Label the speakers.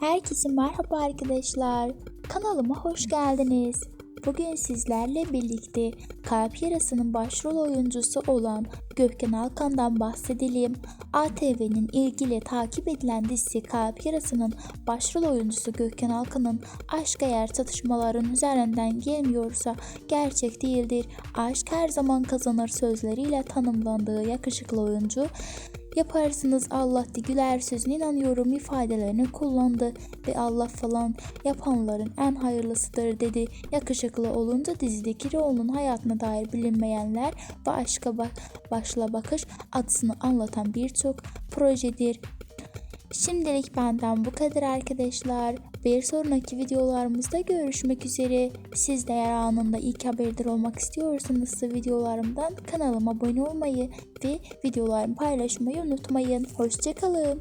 Speaker 1: Herkese merhaba arkadaşlar. Kanalıma hoş geldiniz. Bugün sizlerle birlikte Kalp Yarası'nın başrol oyuncusu olan Gökhan Alkan'dan bahsedelim. ATV'nin ilgili takip edilen dizisi Kalp Yarası'nın başrol oyuncusu Gökhan Alkan'ın aşk eğer çatışmaların üzerinden gelmiyorsa gerçek değildir. Aşk her zaman kazanır sözleriyle tanımlandığı yakışıklı oyuncu Yaparsınız Allah de güler sözüne inanıyorum ifadelerini kullandı ve Allah falan yapanların en hayırlısıdır dedi. Yakışıklı olunca dizideki rolünün hayatına dair bilinmeyenler ve aşka ba- başla bakış adısını anlatan birçok projedir. Şimdilik benden bu kadar arkadaşlar. Bir sonraki videolarımızda görüşmek üzere. Siz de eğer anında ilk haberdar olmak istiyorsanız videolarımdan kanalıma abone olmayı ve videolarımı paylaşmayı unutmayın. Hoşçakalın.